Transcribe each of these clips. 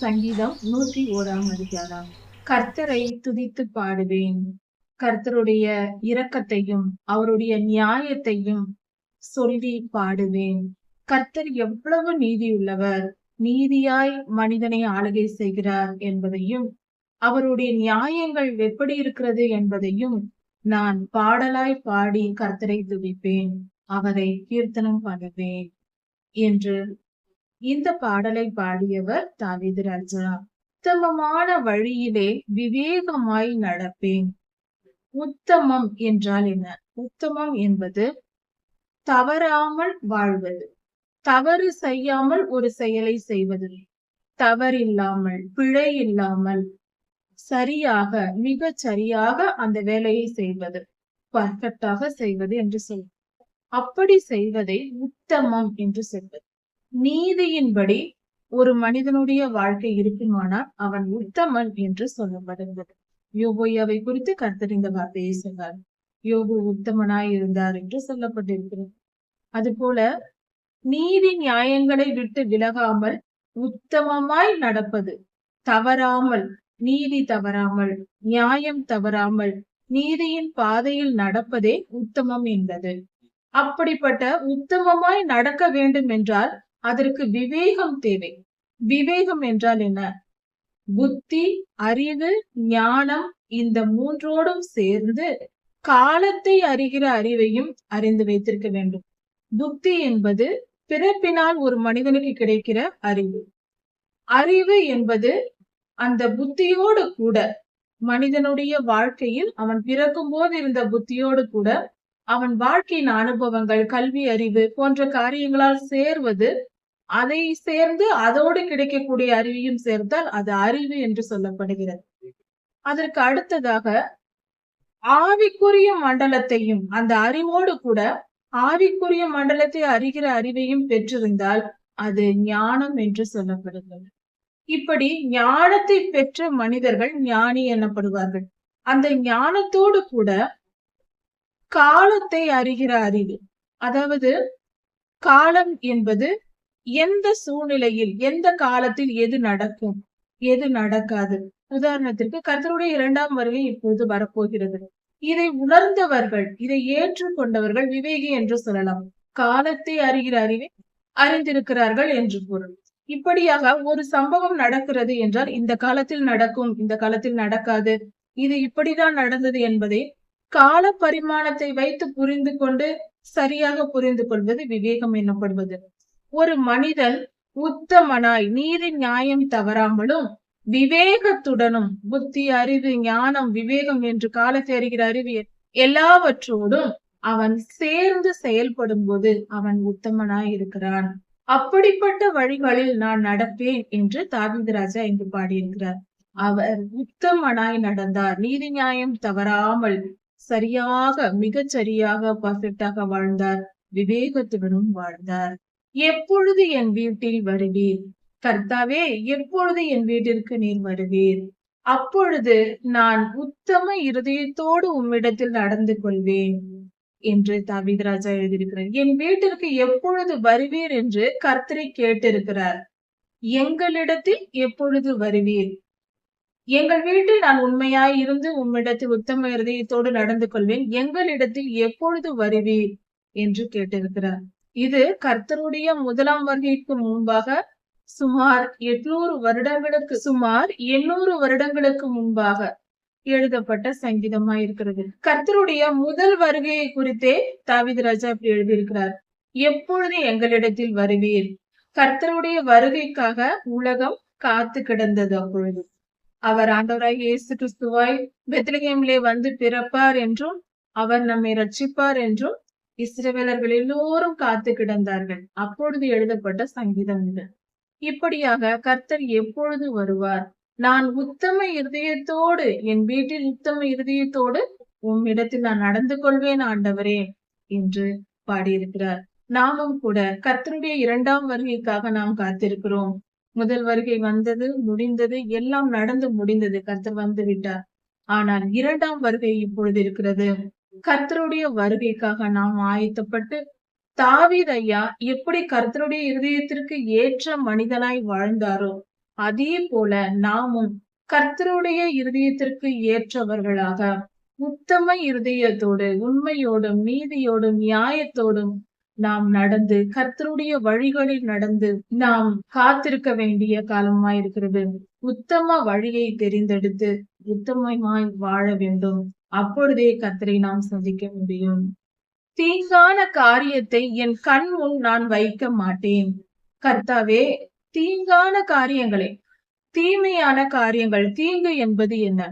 சங்கீதம் நூற்றி ஓராம் அதிகாரம். கர்த்தரை துதித்து பாடுவேன். கர்த்தருடைய இரக்கத்தையும் அவருடைய நியாயத்தையும் சொல்லி பாடுவேன். கர்த்தர் எவ்வளவு நீதியுள்ளவர். நீதியாய் மனிதனை ஆளுகை செய்கிறார் என்பதையும் அவருடைய நியாயங்கள் எப்படி இருக்கிறது என்பதையும் நான் பாடலாய் பாடி கர்த்தரை துதிப்பேன். அவரை கீர்த்தனம் பண்ணுவேன். என்று இந்த பாடலை பாடியவர் தாவீது ராஜா உத்தமமான வழியிலே விவேகமாய் நடப்பேன். உத்தமம் என்றால் என்ன? உத்தமம் என்பது தவறாமல் வாழ்வது. தவறு செய்யாமல் ஒரு செயலை செய்வது. தவறில்லாமல் பிழை இல்லாமல் சரியாக மிக சரியாக அந்த வேலையை செய்வது. பர்ஃபெக்டாக செய்வது என்று சொல். அப்படி செய்வதை உத்தமம் என்று சொல்வது. நீதியின்படி ஒரு மனிதனுடைய வாழ்க்கை இருக்குமானால் அவன் உத்தமன் என்று சொல்லப்படுகிறது. யோபோயாவை குறித்து கர்த்தர் இந்த வார்த்தையை சொன்னார். யோபு உத்தமனாய் இருந்தார் என்று சொல்லப்பட்டிருக்கிறது. அதுபோல நீதி நியாயங்களை விட்டு விலகாமல் உத்தமமாய் நடப்பது தவறாமல் நீதி தவறாமல் நியாயம் தவறாமல் நீதியின் பாதையில் நடப்பதே உத்தமம் என்பது. அப்படிப்பட்ட உத்தமமாய் நடக்க வேண்டும் என்றால் அதற்கு விவேகம் தேவை. விவேகம் என்றால் என்ன? புத்தி அறிவு ஞானம் இந்த மூன்றோடும் சேர்ந்து காலத்தை அறிகிற அறிவையும் அறிந்து வைத்திருக்க வேண்டும். புத்தி என்பது பிறப்பினால் ஒரு மனிதனுக்கு கிடைக்கிற அறிவு. அறிவு என்பது அந்த புத்தியோடு கூட மனிதனுடைய வாழ்க்கையில் அவன் பிறக்கும் போது இருந்த புத்தியோடு கூட அவன் வாழ்க்கையின் அனுபவங்கள் கல்வி அறிவு போன்ற காரியங்களால் சேர்வது அதை சேர்ந்து அதோடு கிடைக்கக்கூடிய அறிவையும் சேர்ந்தால் அது அறிவு என்று சொல்லப்படுகிறது. அதற்கு அடுத்ததாக ஆவிக்குரிய மண்டலத்தையும் அந்த அறிவோடு கூட ஆவிக்குரிய மண்டலத்தை அறிகிற அறிவையும் பெற்றிருந்தால் அது ஞானம் என்று சொல்லப்படுகிறது. இப்படி ஞானத்தை பெற்ற மனிதர்கள் ஞானி எனப்படுவார்கள். அந்த ஞானத்தோடு கூட காலத்தை அறிகிற அறிவு அதாவது காலம் என்பது எந்த சூழ்நிலையில் எந்த காலத்தில் எது நடக்கும் எது நடக்காது. உதாரணத்திற்கு கர்த்தருடைய இரண்டாம் வருகை இப்போது வரப்போகிறது. இதை உணர்ந்தவர்கள் இதை ஏற்றுக்கொண்டவர்கள் விவேகி என்று சொல்லலாம். காலத்தை அறிகிற அறிவை அறிந்திருக்கிறார்கள் என்று பொருள். இப்படியாக ஒரு சம்பவம் நடக்கிறது என்றால் இந்த காலத்தில் நடக்கும் இந்த காலத்தில் நடக்காது இது இப்படிதான் நடந்தது என்பதை கால பரிமாணத்தை வைத்து புரிந்து கொண்டு சரியாக புரிந்து கொள்வது விவேகம் எனப்படுவது ஒரு மனிதன் உத்தமனாய் நீதி நியாயம் தவறாமலும் விவேகத்துடனும் புத்தி அறிவு ஞானம் விவேகம் என்று காலத்தை அறிகிற அறிவு எல்லாவற்றோடும் அவன் சேர்ந்து செயல்படும் போது அவன் உத்தமனாய் இருக்கிறான். அப்படிப்பட்ட வழிகளில் நான் நடப்பேன் என்று தாவித ராஜா இங்கு பாடியிருக்கிறார். அவர் உத்தமனாய் நடந்தார். நீதி நியாயம் தவறாமல் சரியாக மிகச் சரியாக பர்ஃபெக்டாக வாழ்ந்தார். விவேகத்துடனும் வாழ்ந்தார். எப்பொழுது என் வீட்டில் வருவீர்? கர்த்தாவே எப்பொழுது என் வீட்டிற்கு நீர் வருவீர்? அப்பொழுது நான் உத்தம இருதயத்தோடு உம்மிடத்தில் நடந்து கொள்வேன் என்று தாவீது ராஜா எழுதியிருக்கிறார். என் வீட்டிற்கு எப்பொழுது வருவீர் என்று கர்த்தரை கேட்டிருக்கிறார். எங்களிடத்தில் எப்பொழுது வருவீர்? எங்கள் வீட்டில் நான் உண்மையாய் இருந்து உம்மிடத்தில் உத்தம இருதயத்தோடு நடந்து கொள்வேன். எங்களிடத்தில் எப்பொழுது வருவீர்? என்று கேட்டிருக்கிறார். இது கர்த்தருடைய முதலாம் வருகைக்கு முன்பாக சுமார் எட்நூறு வருடங்களுக்கு சுமார் எண்ணூறு வருடங்களுக்கு முன்பாக எழுதப்பட்ட சங்கீதமா இருக்கிறது. கர்த்தருடைய முதல் வருகையை குறித்தே தாவித ராஜா இப்படி எழுதியிருக்கிறார். எப்பொழுது எங்களிடத்தில் வருவீர்? கர்த்தருடைய வருகைக்காக உலகம் காத்து கிடந்தது அப்பொழுது. அவர் ஆண்டவராய் இயேசு கிறிஸ்துவாய் பெத்லகேமிலே வந்து பிறப்பார் என்றும் அவர் நம்மை ரட்சிப்பார் என்றும் இஸ்ரவேலர்கள் எல்லோரும் காத்து கிடந்தார்கள். அப்பொழுது எழுதப்பட்ட சங்கீதம் இது. இப்படியாக கர்த்தர் எப்பொழுது வருவார்? நான் உத்தம இருதயத்தோடு என் வீட்டில் உத்தம இருதயத்தோடு உம்மிடத்தில் நான் நடந்து கொள்வேன் ஆண்டவரே என்று பாடியிருக்கிறார். நாமும் கூட கர்த்தருடைய இரண்டாம் வருகைக்காக நாம் காத்திருக்கிறோம். முதல் வருகை வந்தது முடிந்தது எல்லாம் நடந்து முடிந்தது. கர்த்தர் வந்து விட்டார். ஆனால் இரண்டாம் வருகை இப்பொழுது இருக்கிறது. கர்த்தருடைய வருகைக்காக நாம் ஆயத்தப்பட்டு தாவீத் ஐயா எப்படி கர்த்தருடைய இருதயத்திற்கு ஏற்ற மனிதனாய் வாழ்ந்தாரோ அதே போல நாமும் கர்த்தருடைய இருதயத்திற்கு ஏற்றவர்களாக உத்தம இருதயத்தோடு உண்மையோடும் நீதியோடும் நியாயத்தோடும் நாம் நடந்து கர்த்தருடைய வழிகளில் நடந்து நாம் காத்திருக்க வேண்டிய காலமாயிருக்கிறது. உத்தம வழியை தெரிந்தெடுத்து உத்தமமாய் வாழ வேண்டும். அப்பொழுதே கத்தரை நாம் சந்திக்க முடியும். தீங்கான காரியத்தை என் கண் முன் நான் வைக்க மாட்டேன். கர்த்தாவே தீங்கான காரியங்களை தீமையான காரியங்கள் தீங்கு என்பது என்ன?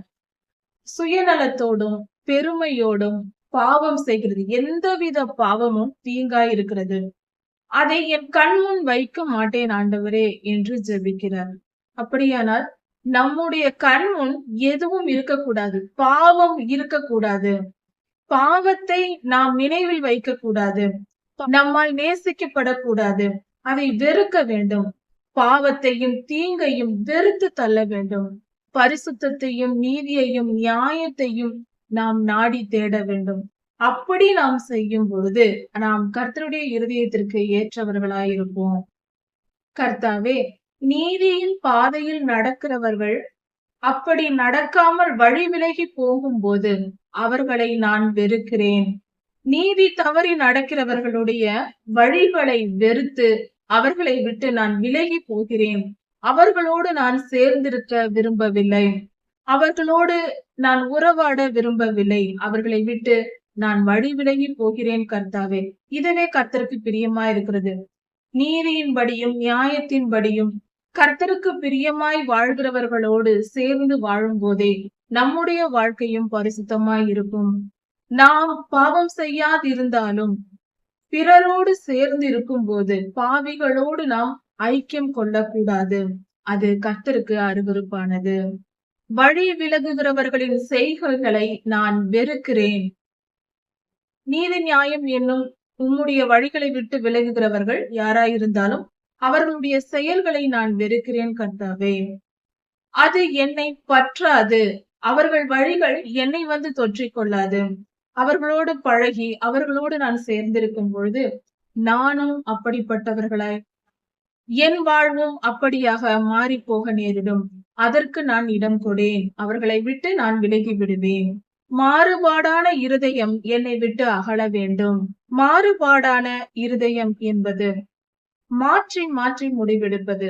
சுயநலத்தோடும் பெருமையோடும் பாவம் செய்கிறது. எந்தவித பாவமும் தீங்காய் இருக்கிறது. அதை என் கண் முன் வைக்க மாட்டேன் ஆண்டவரே என்று ஜெபிக்கிறார். அப்படியானால் நம்முடைய கண் முன் எதுவும் இருக்கக்கூடாது பாவம் இருக்கக்கூடாது. பாவத்தை நாம் நினைவில் வைக்க கூடாது நம்மால் நேசிக்கப்படக்கூடாது. அதை வெறுக்க வேண்டும். பாவத்தையும் தீங்கையும் வெறுத்து தள்ள வேண்டும். பரிசுத்தையும் நீதியையும் நியாயத்தையும் நாம் நாடி தேட வேண்டும். அப்படி நாம் செய்யும் பொழுது நாம் கர்த்தருடைய இருதயத்திற்கு ஏற்றவர்களாயிருப்போம். கர்த்தாவே நீதியின் பாதையில் நடக்கிறவர்கள் அப்படி நடக்காமல் வழி விலகி போகும்போது அவர்களை நான் வெறுக்கிறேன். நீதி தவறி நடக்கிறவர்களுடைய வழிகளை வெறுத்து அவர்களை விட்டு நான் விலகி போகிறேன். அவர்களோடு நான் சேர்ந்திருக்க விரும்பவில்லை. அவர்களோடு நான் உறவாட விரும்பவில்லை. அவர்களை விட்டு நான் வழி விலகி போகிறேன் கர்த்தாவே. இதுவே கர்த்தருக்கு பிரியமா இருக்கிறது நீதியின்படியும் நியாயத்தின்படியும் கர்த்தருக்கு பிரியமாய் வாழ்கிறவர்களோடு சேர்ந்து வாழும் போதே நம்முடைய வாழ்க்கையும் பரிசுத்தமாய் இருக்கும். நாம் பாவம் செய்யாதிருந்தாலும் பிறரோடு சேர்ந்து இருக்கும் போது பாவிகளோடு நாம் ஐக்கியம் கொள்ளக்கூடாது. அது கர்த்தருக்கு அருவருப்பானது. வழி விலகுகிறவர்களின் செய்கைகளை நான் வெறுக்கிறேன். நீதி நியாயம் என்னும் உம்முடைய வழிகளை விட்டு விலகுகிறவர்கள் யாராயிருந்தாலும் அவர்களுடைய செயல்களை நான் வெறுக்கிறேன் கர்த்தாவே. அது என்னை பற்றாது. அவர்கள் வழிகள் என்னை வந்து தொற்றிக் கொள்ளாது. அவர்களோடு பழகி அவர்களோடு நான் சேர்ந்திருக்கும் பொழுது நானும் அப்படிப்பட்டவர்களாய் என் வாழ்வும் அப்படியாக மாறி போக நேரிடும். அதற்கு நான் இடம் கொடேன் அவர்களை விட்டு நான் விலகி விடுவேன். மாறுபாடான இருதயம் என்னை விட்டு அகல வேண்டும். மாறுபாடான இருதயம் என்பது மாற்றி மாற்றி முடிவெடுப்பது.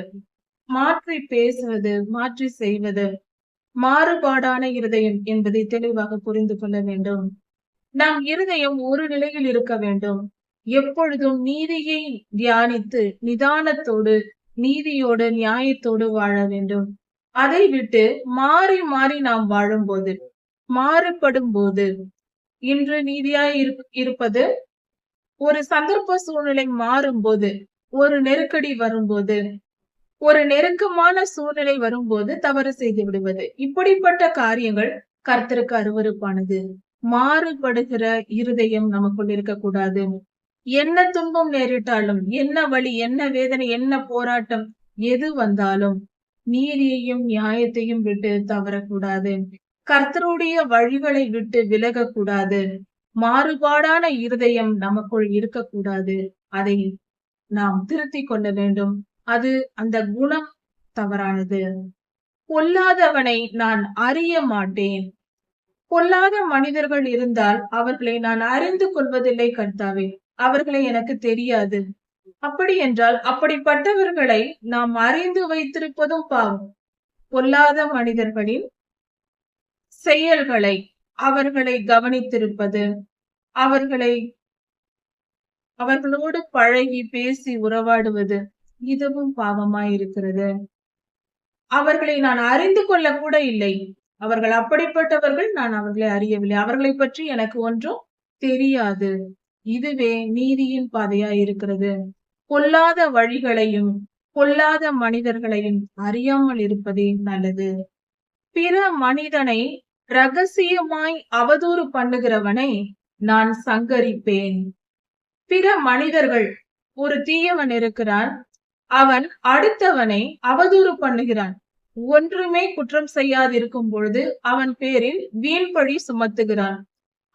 மாற்றி பேசுவது மாற்றி செய்வது. மாறுபாடான இருதயம் என்பதை தெளிவாக புரிந்து கொள்ள வேண்டும். நம் இருதயம் ஒரு நிலையில் இருக்க வேண்டும். எப்பொழுதும் நீதியை தியானித்து நிதானத்தோடு நீதியோடு நியாயத்தோடு வாழ வேண்டும். அதை விட்டு மாறி மாறி நாம் வாழும்போது மாறுபடும் போது இன்று நீதியாய் இருப்பது ஒரு சந்தர்ப்ப சூழ்நிலை மாறும் போது ஒரு நெருக்கடி வரும்போது ஒரு நெருக்கமான சூழ்நிலை வரும்போது தவறு செய்து விடுவது. இப்படிப்பட்ட காரியங்கள் கர்த்தருக்கு அருவருப்பானது. மாறுபடுகிற இருதயம் நமக்குள் இருக்கக்கூடாது. என்ன துன்பம் நேரிட்டாலும் என்ன வழி என்ன வேதனை என்ன போராட்டம் எது வந்தாலும் நீதியையும் நியாயத்தையும் விட்டு தவறக்கூடாது. கர்த்தருடைய வழிகளை விட்டு விலகக்கூடாது. மாறுபாடான இருதயம் நமக்குள் இருக்கக்கூடாது. அதை நாம் திருத்திக் கொள்ள வேண்டும். அது அந்த குணம் தவறானது. பொல்லாதவனை நான் அறிய மாட்டேன். பொல்லாத மனிதர்கள் இருந்தால் அவர்களை நான் அறிந்து கொள்வதில்லை கர்த்தாவே. அவர்களை எனக்கு தெரியாது. அப்படி என்றால் அப்படிப்பட்டவர்களை நாம் அறிந்து வைத்திருப்பதும் பாவம். பொல்லாத மனிதர்களின் செயல்களை அவர்களை கவனித்திருப்பது அவர்களை அவர்களோடு பழகி பேசி உறவாடுவது இதுவும் பாவமாய் இருக்கிறது அவர்களை நான் அறிந்து கொள்ள கூட இல்லை. அவர்கள் அப்படிப்பட்டவர்கள் நான் அவர்களை அறியவில்லை. அவர்களை பற்றி எனக்கு ஒன்றும் தெரியாது. இதுவே நீதியின் பாதையா இருக்கிறது பொல்லாத வழிகளையும் பொல்லாத மனிதர்களையும் அறியாமல் இருப்பதே நல்லது. பிற மனிதனை ரகசியமாய் அவதூறு பண்ணுகிறவனை நான் சங்கரிப்பேன். பிற மனிதர்கள். ஒரு தீயவன் இருக்கிறான். அவன் அடுத்தவனை அவதூறு பண்ணுகிறான். ஒன்றுமே குற்றம் செய்யாதிருக்கும் பொழுது அவன் பேரில் வீண்பழி சுமத்துகிறான்.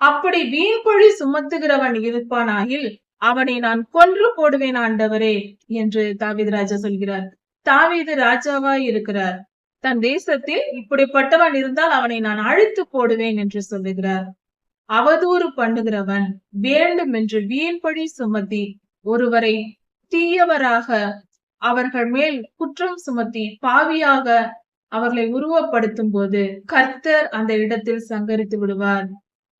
அப்படி வீண்பழி சுமத்துகிறவன் இருப்பானாகில் அவனை நான் கொன்று போடுவேன் ஆண்டவரே என்று தாவிதராஜா சொல்கிறார். தாவீது ராஜாவாய் இருக்கிறார். தன் தேசத்தில் இப்படிப்பட்டவன் இருந்தால் அவனை நான் அழித்து போடுவேன் என்று சொல்லுகிறார். அவதூறு பண்ணுகிறவன் வேண்டும் என்று வீண்பழி சுமத்தி ஒருவரை தீயவராக அவர்கள் மேல் குற்றம் சுமத்தி பாவியாக அவர்களை உருவப்படுத்தும் போது கர்த்தர் அந்த இடத்தில் சங்கரித்து விடுவார்.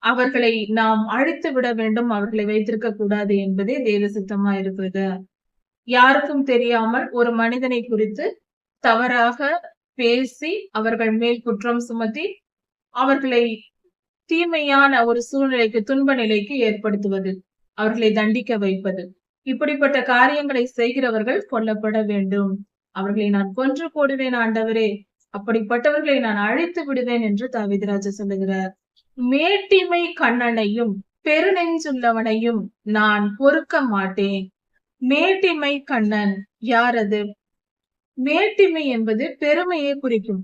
அவர்களை நாம் அழித்து விட வேண்டும் அவர்களை வைத்திருக்க கூடாது என்பதே தேவ சித்தமா இருக்கிறது யாருக்கும் தெரியாமல் ஒரு மனிதனை குறித்து தவறாக பேசி அவர்கள் மேல் குற்றம் சுமத்தி அவர்களை தீமையான ஒரு சூழ்நிலைக்கு துன்ப நிலைக்கு ஏற்படுத்துவது அவர்களை தண்டிக்க வைப்பது. இப்படிப்பட்ட காரியங்களை செய்கிறவர்கள் கொல்லப்பட வேண்டும். அவர்களை நான் கொன்று போடுவேன் ஆண்டவரே. அப்படிப்பட்டவர்களை நான் அழைத்து விடுவேன் என்று தாவிதராஜ சொல்லுகிறார். மேட்டிமை கண்ணனையும் பெருநெஞ்சுள்ளவனையும் நான் பொறுக்க மாட்டேன். மேட்டிமை கண்ணன் யார் அது? மேட்டிமை என்பது பெருமையை குறிக்கும்.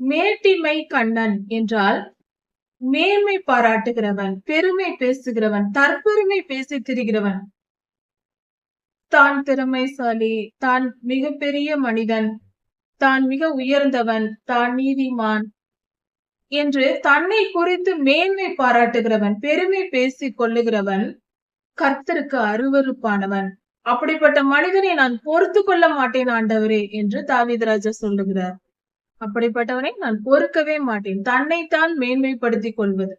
மேட்டிமை கண்ணன் என்றால் மேன்மை பாராட்டுகிறவன் பெருமை பேசுகிறவன் தற்பெருமை பேசி திரிகிறவன் தான் திறமைசாலி தான் மிகப்பெரிய மனிதன் தான் மிக உயர்ந்தவன் தான் நீதிமான் என்று தன்னை குறித்து மேன்மை பாராட்டுகிறவன் பெருமை பேசி கொள்ளுகிறவன் கர்த்தருக்கு அருவருப்பானவன். அப்படிப்பட்ட மனிதனை நான் பொறுத்து கொள்ள மாட்டேன் ஆண்டவரே என்று தாவிதராஜா சொல்லுகிறார். அப்படிப்பட்டவனை நான் பொறுக்கவே மாட்டேன். தன்னைத்தான் மேன்மைப்படுத்திக் கொள்வது.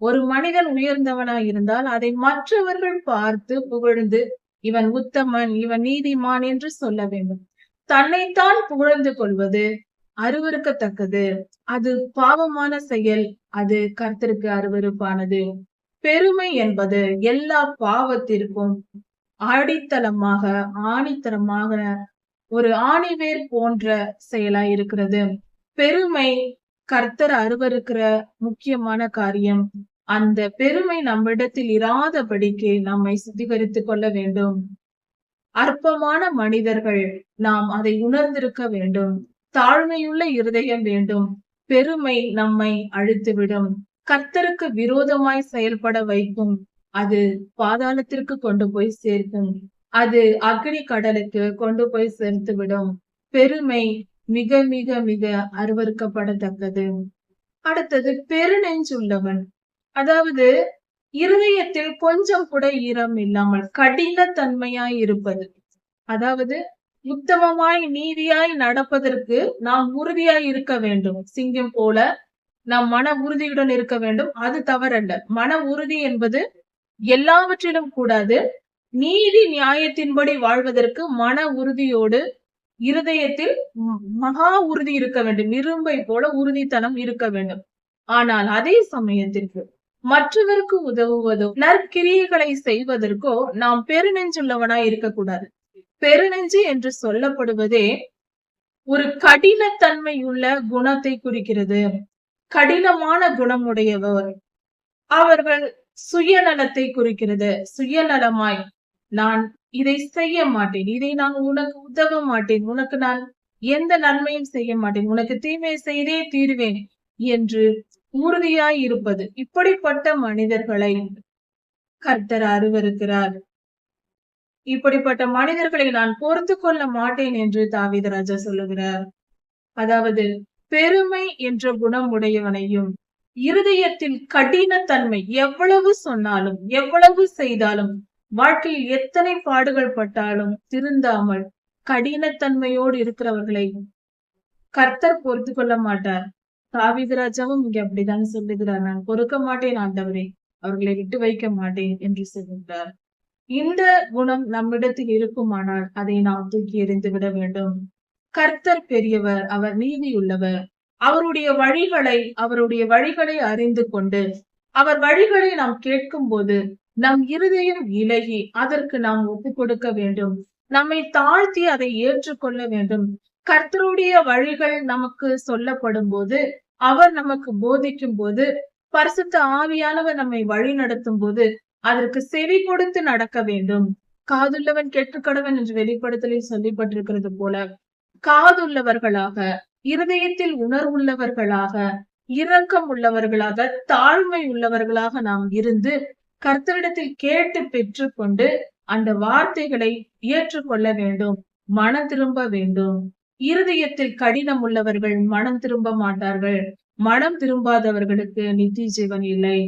ஒரு மனிதன் உயர்ந்தவனாய் இருந்தால் அதை மற்றவர்கள் பார்த்து புகழ்ந்து இவன் உத்தமன் இவன் நீதிமான் என்று சொல்ல வேண்டும். தன்னைத்தான் புகழ்ந்து கொள்வது அருவருக்கத்தக்கது. அது பாவமான செயல். அது கர்த்தருக்கு அருவருப்பானது. பெருமை என்பது எல்லா பாவத்திற்கும் அடித்தளமாக ஆணித்தரமாக ஒரு ஆணிவேர் போன்ற செயலா இருக்கிறது. பெருமை கர்த்தர் அருவருக்கிற முக்கியமான காரியம். அந்த பெருமை நம்மிடத்தில் இராதபடிக்கு நம்மை சுத்திகரித்துக் கொள்ள வேண்டும். அற்பமான மனிதர்கள் நாம் அதை உணர்ந்திருக்க வேண்டும். தாழ்மையுள்ள இருதயம் வேண்டும். பெருமை நம்மை அழுத்துவிடும். கர்த்தருக்கு விரோதமாய் செயல்பட வைக்கும். அது பாதாளத்திற்கு கொண்டு போய் சேர்க்கும். அது அக்னி கடலுக்கு கொண்டு போய் சேர்த்துவிடும் பெருமை மிக மிக மிக அருவறுக்கப்படத்தக்கது அடுத்தது பெருநெஞ்சுள்ளவன் அதாவது இருதயத்தில் கொஞ்சம் கூட ஈரம் இல்லாமல் கடினத்தன்மையாய் இருப்பது. அதாவது உத்தமமாய் நீதியாய் நடப்பதற்கு நாம் உறுதியாய் இருக்க வேண்டும். சிங்கம் போல நாம் மன உறுதியுடன் இருக்க வேண்டும். அது தவறல்ல. மன உறுதி என்பது எல்லாவற்றிலும் கூடாது. நீதி நியாயத்தின்படி வாழ்வதற்கு மன உறுதியோடு இருதயத்தில் மகா உறுதி இருக்க வேண்டும். இரும்பை போல உறுதித்தனம் இருக்க வேண்டும். ஆனால் அதே சமயத்திற்கு மற்றவருக்கு உதவுவதோ நற்கிரியைகளை செய்வதற்கோ நாம் பெருநெஞ்சுள்ளவனாய் இருக்கக்கூடாது. பெருநெஞ்சு என்று சொல்லப்படுவதே ஒரு கடினத்தன்மையுள்ள குணத்தை குறிக்கிறது. கடினமான குணமுடையவர். அவர்கள் சுயநலத்தை குறிக்கிறது. சுயநலமாய் நான் இதை செய்ய மாட்டேன். இதை நான் உனக்கு உதவ மாட்டேன். உனக்கு நான் எந்த நன்மையும் செய்ய மாட்டேன். உனக்கு தீமை செய்தே தீருவேன் என்று உறுதியாய் இருப்பது. இப்படிப்பட்ட மனிதர்களை கர்த்தர் அருவருக்கிறார். இப்படிப்பட்ட மனிதர்களை நான் பொறுத்து கொள்ள மாட்டேன் என்று தாவிதராஜா சொல்லுகிறார். அதாவது பெருமை என்ற குணம் உடையவனையும் இருதயத்தில் கடினத்தன்மை எவ்வளவு சொன்னாலும் எவ்வளவு செய்தாலும் வாழ்க்கையில் எத்தனை பாடுகள் பட்டாலும் திருந்தாமல் கடினத்தன்மையோடு இருக்கிறவர்களை கர்த்தர் பொறுத்து கொள்ள மாட்டார். தாவிதராஜாவும் இங்க அப்படிதான் சொல்லுகிறார். நான் பொறுக்க மாட்டேன் ஆண்டவரே. அவர்களை விட்டு வைக்க மாட்டேன் என்று சொல்கின்றார் இந்த குணம் நம்மிடத்தில் இருக்குமானால் அதை நாம் தூக்கி எறிந்து விட வேண்டும். கர்த்தர் பெரியவர் அவர் நீதியுள்ளவர். அவருடைய வழிகளை அவருடைய வழிகளை அறிந்து கொண்டு அவர் வழிகளை நாம் கேட்கும் போது நம் இருதயம் இலகி அதற்கு நாம் ஒப்பு கொடுக்க வேண்டும். நம்மை தாழ்த்தி அதை ஏற்றுக்கொள்ள வேண்டும். கர்த்தருடைய வழிகள் நமக்கு சொல்லப்படும் போது அவர் நமக்கு போதிக்கும் போது பரிசுத்த ஆவியானவர் நம்மை வழி நடத்தும் போது அதற்கு செவி கொடுத்து நடக்க வேண்டும். காதுள்ளவன் கெட்டுக்கடவன் என்று வெளிப்படுத்தலில் சொல்லப்பட்டிருக்கிறது போல காதுள்ளவர்களாக இருதயத்தில் உணர்வுள்ளவர்களாக இரக்கம் உள்ளவர்களாக தாழ்மை உள்ளவர்களாக நாம் இருந்து கர்த்தரிடத்தில் கேட்டு பெற்றுக்கொண்டு அந்த வார்த்தைகளை ஏற்றுக்கொள்ள வேண்டும் மனம் திரும்ப வேண்டும். இருதயத்தில் கடினம் உள்ளவர்கள் மனம் திரும்ப மாட்டார்கள். மனம் திரும்பாதவர்களுக்கு நித்திய ஜீவன் இல்லை.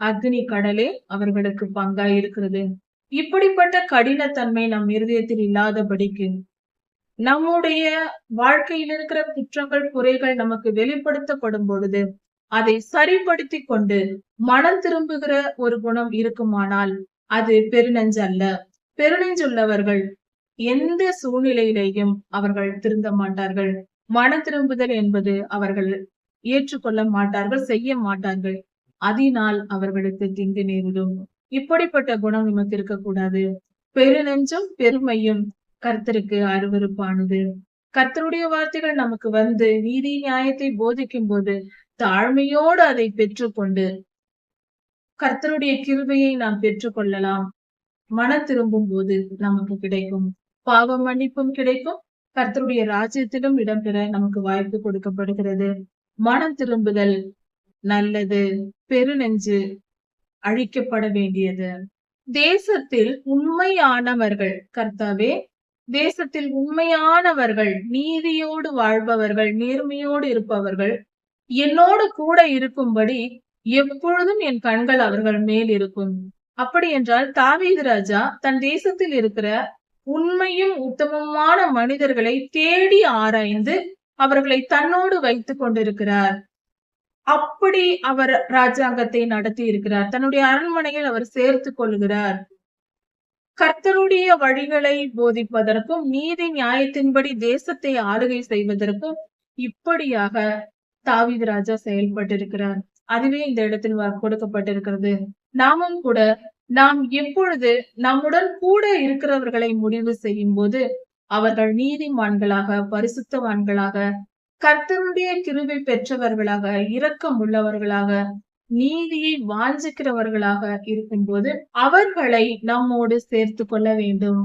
அக்னி கடலே அவர்களுக்கு பங்காய் இருக்கிறது. இப்படிப்பட்ட கடினத்தன்மை நம் இருதயத்தில் இல்லாதபடிக்கு நம்முடைய வாழ்க்கையில் இருக்கிற குற்றங்கள் குறைகள் நமக்கு வெளிப்படுத்தப்படும் பொழுது அதை சரிப்படுத்தி கொண்டு மனம் திரும்புகிற ஒரு குணம் இருக்குமானால் அது பெருநெஞ்சு அல்ல பெருநெஞ்சுள்ளவர்கள் எந்த சூழ்நிலையிலேயும் அவர்கள் திருந்த மாட்டார்கள். மன திரும்புதல் என்பது அவர்கள் ஏற்றுக்கொள்ள மாட்டார்கள் செய்ய மாட்டார்கள். அதனால் அவர்களுக்கு திங்கு நேரிடும். இப்படிப்பட்ட குணம் நமக்கு இருக்கக்கூடாது. பெருநெஞ்சும் பெருமையும் கர்த்தருக்கு அருவருப்பானது. கர்த்தருடைய வார்த்தைகள் நமக்கு வந்து நீதி நியாயத்தை போதிக்கும் போது தாழ்மையோடு அதை பெற்றுக்கொண்டு கர்த்தருடைய கிருபையை நாம் பெற்றுக்கொள்ளலாம். மன திரும்பும் போது நமக்கு கிடைக்கும். பாவ மன்னிப்பும் கிடைக்கும். கர்த்தருடைய ராஜ்யத்திலும் இடம்பெற நமக்கு வாய்ப்பு கொடுக்கப்படுகிறது. மனம் திரும்புதல் நல்லது. பெருநெஞ்சு அழிக்கப்பட வேண்டியது. தேசத்தில் உண்மையானவர்கள் கர்த்தாவே தேசத்தில் உண்மையானவர்கள் நீதியோடு வாழ்பவர்கள் நேர்மையோடு இருப்பவர்கள் என்னோடு கூட இருக்கும்படி எப்பொழுதும் என் கண்கள் அவர்கள் மேல் இருக்கும். அப்படி என்றால் தாவீது ராஜா தன் தேசத்தில் இருக்கிற உண்மையும் உத்தமமான மனிதர்களை தேடி ஆராய்ந்து அவர்களை தன்னோடு வைத்துக் கொண்டிருக்கிறார். அப்படி அவர் ராஜாங்கத்தை நடத்தி இருக்கிறார். தன்னுடைய அரண்மனையில் அவர் சேர்த்து கொள்கிறார். கர்த்தருடைய வழிகளை போதிப்பதற்கும் நீதி நியாயத்தின்படி தேசத்தை ஆளுகை செய்வதற்கும் இப்படியாக தாவீது ராஜா செயல்பட்டிருக்கிறார். அதுவே இந்த இடத்தில் கொடுக்கப்பட்டிருக்கிறது. நாமும் கூட நாம் எப்பொழுது நம்முடன் கூட இருக்கிறவர்களை முடிவு செய்யும் போது அவர்கள் நீதிமான்களாக பரிசுத்தவான்களாக கர்த்தனுடைய கிருவை பெற்றவர்களாக இரக்கம் உள்ளவர்களாக நீதியை வாஞ்சிக்கிறவர்களாக இருக்கும்போது அவர்களை நம்மோடு சேர்த்து கொள்ள வேண்டும்.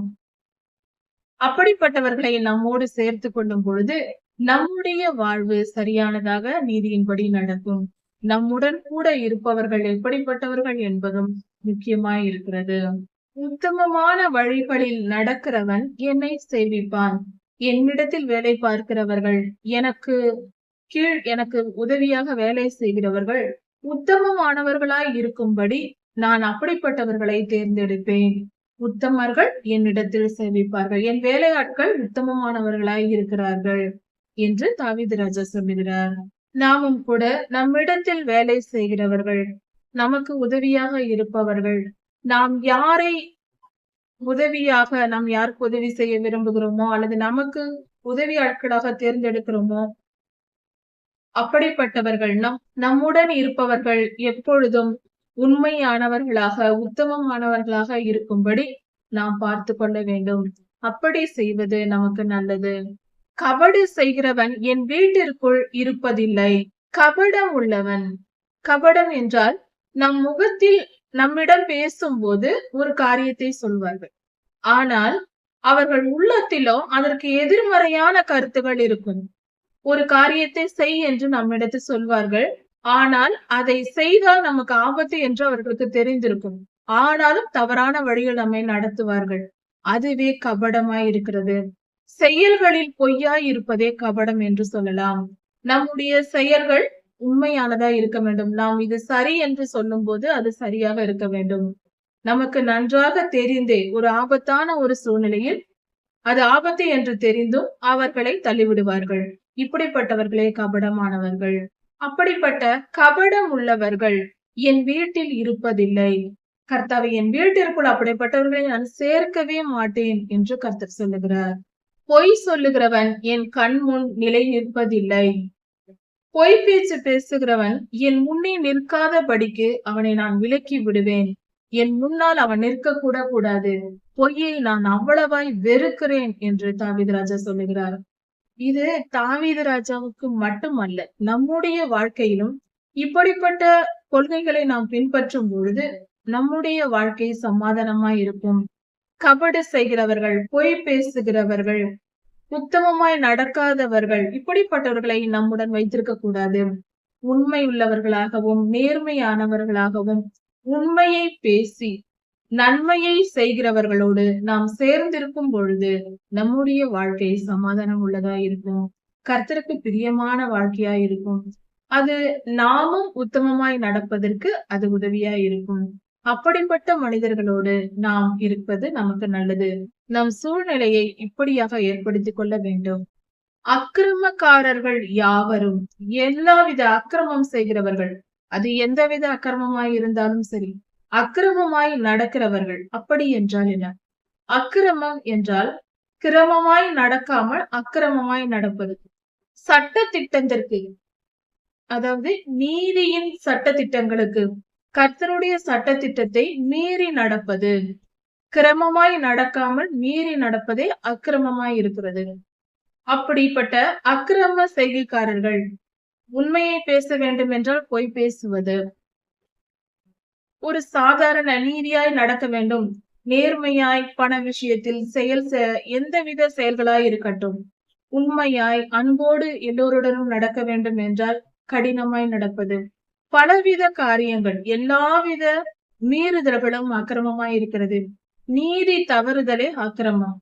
அப்படிப்பட்டவர்களை நம்மோடு சேர்த்து கொள்ளும் பொழுது நம்முடைய வாழ்வு சரியானதாக நீதியின்படி நடக்கும். நம்முடன் கூட இருப்பவர்கள் எப்படிப்பட்டவர்கள் என்பதும் முக்கியமாய் இருக்கிறது உத்தமமான வழிகளில் நடக்கிறவன் என்னை சேவிப்பான். என்னிடத்தில் வேலை பார்க்கிறவர்கள் எனக்கு கீழ் எனக்கு உதவியாக வேலை செய்கிறவர்கள் உத்தமமானவர்களாய் இருக்கும்படி நான் அப்படிப்பட்டவர்களை தேர்ந்தெடுப்பேன். உத்தமர்கள் என்னிடத்தில் சேவிப்பார்கள். என் வேலையாட்கள் உத்தமமானவர்களாய் இருக்கிறார்கள். என்று தாவித ராஜா சொல்லுகிறார். நாமும் கூட நம்மிடத்தில் வேலை செய்கிறவர்கள் நமக்கு உதவியாக இருப்பவர்கள் நாம் யாரை உதவியாக நாம் யாருக்கு உதவி செய்ய விரும்புகிறோமோ அல்லது நமக்கு உதவி ஆட்களாக தேர்ந்தெடுக்கிறோமோ அப்படிப்பட்டவர்கள் நம் நம்முடன் இருப்பவர்கள் எப்பொழுதும் உண்மையானவர்களாக உத்தமமானவர்களாக இருக்கும்படி நாம் பார்த்து கொள்ள வேண்டும். அப்படி செய்வது நமக்கு நல்லது. கபடு செய்கிறவன் என் வீட்டிற்குள் இருப்பதில்லை. கபடம் உள்ளவன். கபடம் என்றால் நம் முகத்தில் நம்மிடம் பேசும்போது ஒரு காரியத்தை சொல்வார்கள். ஆனால் அவர்கள் உள்ளத்திலோ அதற்கு எதிர்மறையான கருத்துகள் இருக்கும். ஒரு காரியத்தை செய் என்று நம்மிடத்து சொல்வார்கள். ஆனால் அதை செய்தால் நமக்கு ஆபத்து என்று அவர்களுக்கு தெரிந்திருக்கும். ஆனாலும் தவறான வழியில் நம்மை நடத்துவார்கள். அதுவே கபடமாய் இருக்கிறது. செயல்களில் பொய்யாய் இருப்பதே கபடம் என்று சொல்லலாம். நம்முடைய செயல்கள் உண்மையானதா இருக்க வேண்டும். நாம் இது சரி என்று சொல்லும் போது அது சரியாக இருக்க வேண்டும். நமக்கு நன்றாக தெரிந்தே ஒரு ஆபத்தான ஒரு சூழ்நிலையில் அது ஆபத்து என்று தெரிந்தும் அவர்களை தள்ளிவிடுவார்கள். இப்படிப்பட்டவர்களே கபடமானவர்கள். அப்படிப்பட்ட கபடம் உள்ளவர்கள் என் வீட்டில் இருப்பதில்லை. கர்த்தாவை என் வீட்டிற்குள் அப்படிப்பட்டவர்களை நான் சேர்க்கவே மாட்டேன் என்று கர்த்தர் சொல்லுகிறார். பொய் சொல்லுகிறவன் என் கண் முன் நிலை நிற்பதில்லை. பொய் பேச்சு பேசுகிறவன் என் முன்னே நிற்காதபடிக்கு அவனை நான் விலக்கி விடுவேன். என் முன்னால் அவன் நிற்க கூட கூடாது. பொய்யை நான் அவ்வளவாய் வெறுக்கிறேன் என்று தாவீது ராஜா சொல்லுகிறார். இது தாவீது ராஜாவுக்கு மட்டுமல்ல நம்முடைய வாழ்க்கையிலும் இப்படிப்பட்ட கொள்கைகளை நாம் பின்பற்றும் பொழுது நம்முடைய வாழ்க்கை சமாதானமாய் இருக்கும் கபடு செய்கிறவர்கள் பொய் பேசுகிறவர்கள் உத்தமமாய் நடக்காதவர்கள் இப்படிப்பட்டவர்களை நம்முடன் வைத்திருக்க கூடாது உண்மை உள்ளவர்களாகவும் நேர்மையானவர்களாகவும் உண்மையை பேசி நன்மையை செய்கிறவர்களோடு நாம் சேர்ந்திருக்கும் பொழுது நம்முடைய வாழ்க்கை சமாதானம் உள்ளதா இருக்கும். கர்த்தருக்கு பிரியமான வாழ்க்கையா இருக்கும். அது நாமும் உத்தமமாய் நடப்பதற்கு அது உதவியா இருக்கும். அப்படிப்பட்ட மனிதர்களோடு நாம் இருப்பது நமக்கு நல்லது. நம் சூழ்நிலையை இப்படியாக ஏற்படுத்திக் கொள்ள வேண்டும். அக்கிரமக்காரர்கள் யாவரும் எல்லாவித அக்கிரமம் செய்கிறவர்கள். அது எந்தவித அக்கிரமமாய் இருந்தாலும் சரி அக்கிரமமாய் நடக்கிறவர்கள். அப்படி என்றால் என்ன? அக்கிரமம் என்றால் கிரமமாய் நடக்காமல் அக்கிரமமாய் நடப்பது. சட்ட திட்டத்திற்கு அதாவது நீதியின் சட்ட திட்டங்களுக்கு கர்த்தருடைய சட்ட திட்டத்தை மீறி நடப்பது. கிரமமாய் நடக்காமல் மீறி நடப்பதே அக்கிரமமாய் இருக்கிறது. அப்படிப்பட்ட அக்கிரம செய்கைக்காரர்கள் உண்மையை பேச வேண்டும் என்றால் பொய் பேசுவது. ஒரு சாதாரண நீதியாய் நடக்க வேண்டும். நேர்மையாய் பண விஷயத்தில் செயல் எந்தவித செயல்களாய் இருக்கட்டும். உண்மையாய் அன்போடு எல்லோருடனும் நடக்க வேண்டும் என்றால் கடினமாய் நடப்பது. பலவித காரியங்கள் எல்லாவித மீறுதல்களும் அக்கிரமமாய் இருக்கிறது. நீதி தவறுதலே அக்கிரமம்.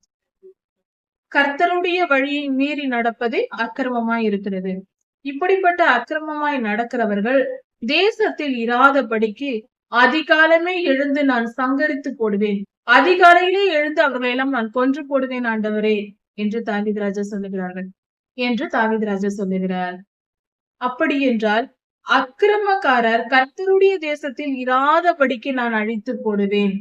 கர்த்தருடைய வழியை மீறி நடப்பதே அக்கிரமமாய் இருக்கிறது. இப்படிப்பட்ட அக்கிரமமாய் நடக்கிறவர்கள் தேசத்தில் இராதபடிக்கு அதிகாலமே எழுந்து நான் சங்கரித்து போடுவேன். அதிகாலையிலே எழுந்து அவர்களெல்லாம் நான் கொன்று போடுவேன் ஆண்டவரே என்று தாவித்ராஜா சொல்லுகிறார்கள். என்று தாவித்ராஜா சொல்லுகிறார். அப்படி என்றால் அக்கிரமக்காரர் கர்த்தருடைய தேசத்தில் இராதபடிக்கு நான் அழித்து போடுவேன்.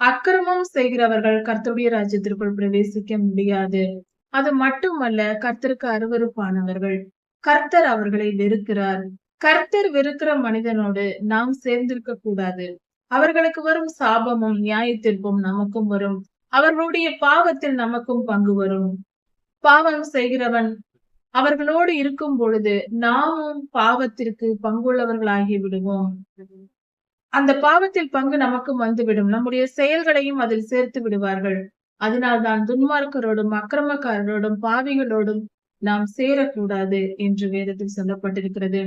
அக்கிரமம் செய்கிறவர்கள் கர்த்தருடைய ராஜ்யத்திற்குள் பிரவேசிக்க முடியாது. அது மட்டுமல்ல கர்த்தருக்கு அருவறுப்பானவர்கள் கர்த்தர் அவர்களை வெறுக்கிறார். கர்த்தர் வெறுக்கிற மனிதனோடு நாம் சேர்ந்திருக்க கூடாது. அவர்களுக்கு வரும் சாபமும் நியாயத்திற்கும் நமக்கும் வரும். அவர்களுடைய பாவத்தில் நமக்கும் பங்கு வரும். பாவம் செய்கிறவன் அவர்களோடு இருக்கும் பொழுது நாமும் பாவத்திற்கு பங்குள்ளவர்களாகி விடுவோம். அந்த பாவத்தில் பங்கு நமக்கு வந்துவிடும். நம்முடைய செயல்களையும் அதில் சேர்த்து விடுவார்கள். அதனால்தான் துன்மார்க்கரோடும் அக்கிரமக்காரரோடும் பாவிகளோடும் நாம் சேரக்கூடாது என்று வேதத்தில் சொல்லப்பட்டிருக்கிறது.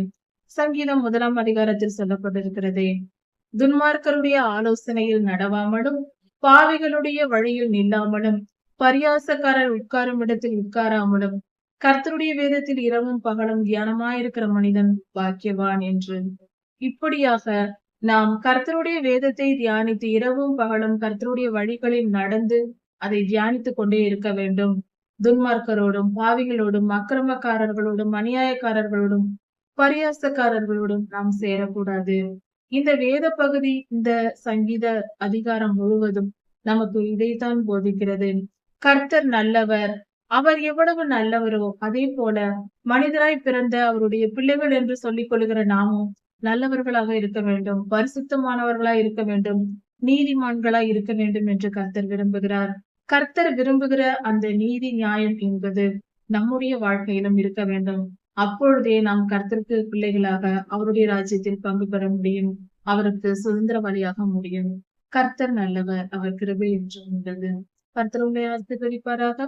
சங்கீதம் முதலாம் அதிகாரத்தில் சொல்லப்பட்டிருக்கிறது. துன்மார்க்கருடைய ஆலோசனையில் நடவாமலும் பாவிகளுடைய வழியில் நில்லாமலும் பரியாசக்காரர் உட்காரும் இடத்தில் உட்காராமலும் கர்த்தருடைய வேதத்தில் இரவும் பகலும் தியானமாயிருக்கிற மனிதன் பாக்கியவான் என்று. இப்படியாக நாம் கர்த்தருடைய வேதத்தை தியானித்து இரவும் பகலும் கர்த்தருடைய வழிகளில் நடந்து அதை தியானித்துக் கொண்டே இருக்க வேண்டும். துன்மார்க்கரோடும் பாவிகளோடும் அக்கிரமக்காரர்களோடும் அநியாயக்காரர்களோடும் பரியாசக்காரர்களோடும் நாம் சேரக்கூடாது. இந்த வேத பகுதி இந்த சங்கீத அதிகாரம் முழுவதும் நமக்கு இதைத்தான் போதிக்கிறது. கர்த்தர் நல்லவர் அவர் எவ்வளவு நல்லவரோ அதே போல மனிதராய் பிறந்த அவருடைய பிள்ளைகள் என்று சொல்லிக் கொள்கிற நாமும் நல்லவர்களாக இருக்க வேண்டும் பரிசுத்தமானவர்களாய் இருக்க வேண்டும் நீதிமான்களாய் இருக்க வேண்டும் என்று கர்த்தர் விரும்புகிறார். கர்த்தர் விரும்புகிற அந்த நீதி நியாயம் என்பது நம்முடைய வாழ்க்கையிலும் இருக்க வேண்டும். அப்பொழுதே நாம் கர்த்தருக்கு பிள்ளைகளாக அவருடைய ராஜ்யத்தில் பங்கு பெற முடியும் அவருக்கு சுதந்திர வழியாக முடியும். கர்த்தர் நல்லவர் அவர் கிருபை என்று உள்ளது கர்த்தருடைய ஆசிர்வதிப்பாராக.